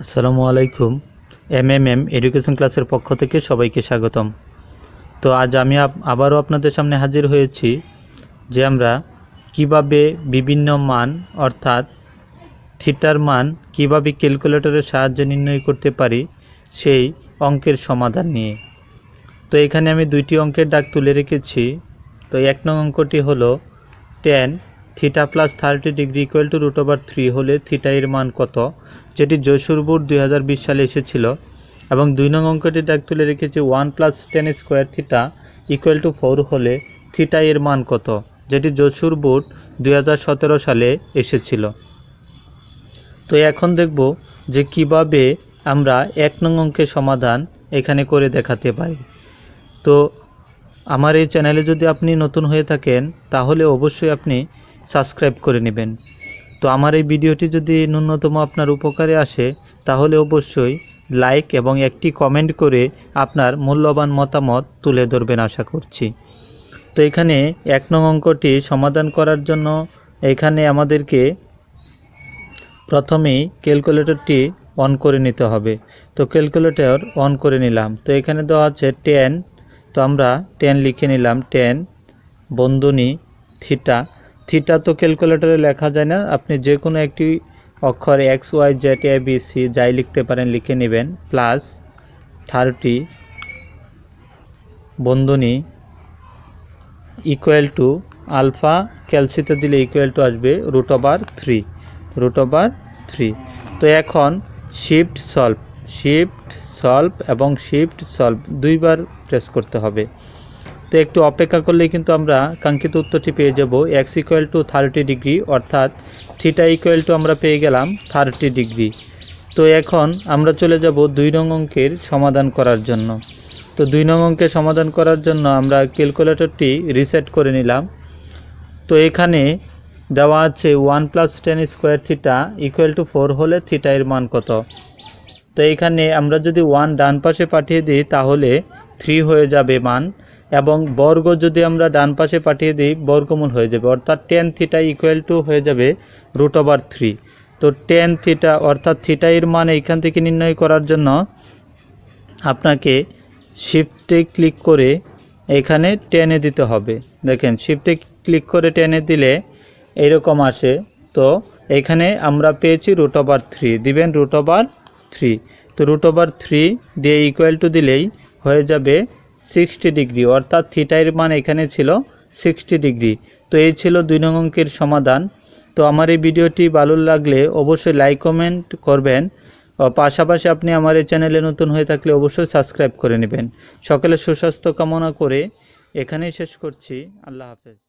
আসসালামু আলাইকুম। M M M education ক্লাসের পক্ষ থেকে সবাইকে স্বাগতম। তো আজ আমি আব- আবারও আপনাদের সামনে হাজির হয়েছি যে আমরা কীভাবে বিভিন্ন মান, অর্থাৎ থিটার মান কীভাবে ক্যালকুলেটরের সাহায্যে নির্ণয় করতে পারি সেই অঙ্কের সমাধান নিয়ে। তো এখানে আমি দুইটি অঙ্কের ডাক তুলে রেখেছি। তো এক নং অঙ্কটি হলো tan theta plus thirty degree equal to root over three হলে থিটা এর মান কত? যেটি যশোর বোর্ড দুই সালে এসেছিল। এবং দুই নং অঙ্কটি ডাক তুলে রেখেছি one plus tan square theta equal to four হলে থিটা এর মান কত? যেটি যশোর বোর্ড দুই হাজার সতেরো সালে এসেছিল। তো এখন দেখব যে কীভাবে আমরা এক নং অঙ্কের সমাধান এখানে করে দেখাতে পারি। তো আমার এই চ্যানেলে যদি আপনি নতুন হয়ে থাকেন, তাহলে অবশ্যই আপনি সাবস্ক্রাইব করে নেবেন। তো আমার এই ভিডিওটি যদি ন্যূনতম আপনার উপকারে আসে, তাহলে অবশ্যই লাইক এবং একটি কমেন্ট করে আপনার মূল্যবান মতামত তুলে ধরবেন আশা করছি। তো এখানে এক নং অঙ্কটি সমাধান করার জন্য এখানে আমাদেরকে প্রথমেই ক্যালকুলেটরটি অন করে নিতে হবে। তো ক্যালকুলেটর অন করে নিলাম। তো এখানে দেওয়া আছে টেন তো আমরা টেন লিখে নিলাম টেন বন্ধনী থিটা থিটা তো ক্যালকুলেটরে লেখা যায় না। আপনি যে কোনো একটি অক্ষর X Y Z A B C যাই লিখতে পারেন, লিখে নেবেন। প্লাস থার্টি বন্ধনী ইকুয়াল টু আলফা ক্যালসিতে দিলে ইকুয়াল টু আসবে root over three root over three তো এখন শিফট সলভ শিফট সলভ এবং শিফট সলভ দুইবার প্রেস করতে হবে। তো একটু অপেক্ষা করলেই কিন্তু আমরা কাঙ্ক্ষিত উত্তরটি পেয়ে যাব। X equal to thirty degree অর্থাৎ থিটা ইকুয়াল টু আমরা পেয়ে গেলাম থার্টি ডিগ্রি তো এখন আমরা চলে যাব দুই নং অঙ্কের সমাধান করার জন্য। তো দুই নং অঙ্কের সমাধান করার জন্য আমরা ক্যালকুলেটরটি রিসেট করে নিলাম। তো এখানে দেওয়া আছে one plus tan square theta equal to four হলে থিটা এর মান কত? তো এখানে আমরা যদি ওয়ান ডান পাশে পাঠিয়ে দিই তাহলে থ্রি হয়ে যাবে মান। এবং বর্গ যদি আমরা ডান পাশে পাঠিয়ে দিই, বর্গমূল হয়ে যাবে। অর্থাৎ টেন থিটা ইকুয়াল টু হয়ে যাবে রুট ওভার থ্রি তো টেন থিটা অর্থাৎ থিটা এর মান এইখান থেকে নির্ণয় করার জন্য আপনাকে শিফটে ক্লিক করে এখানে টেনে দিতে হবে। দেখেন শিফটে ক্লিক করে টেনে দিলে এরকম আসে। তো এখানে আমরা পেয়েছি রুট ওভার থ্রি দিবেন রুট ওভার থ্রি তো রুট ওভার থ্রি দিয়ে ইকুয়াল টু দিলেই হয়ে যাবে সিক্সটি ডিগ্রি, অর্থাৎ থিটাইয়ের মান এখানে ছিল সিক্সটি ডিগ্রি। তো এই ছিল দুই নং অঙ্কের সমাধান। তো আমার এই ভিডিওটি ভালো লাগলে অবশ্যই লাইক কমেন্ট করবেন। পাশাপাশি আপনি আমার এই চ্যানেলে নতুন হয়ে থাকলে অবশ্যই সাবস্ক্রাইব করে নেবেন। সকলে সুস্বাস্থ্য কামনা করে এখানেই শেষ করছি। আল্লাহ হাফেজ।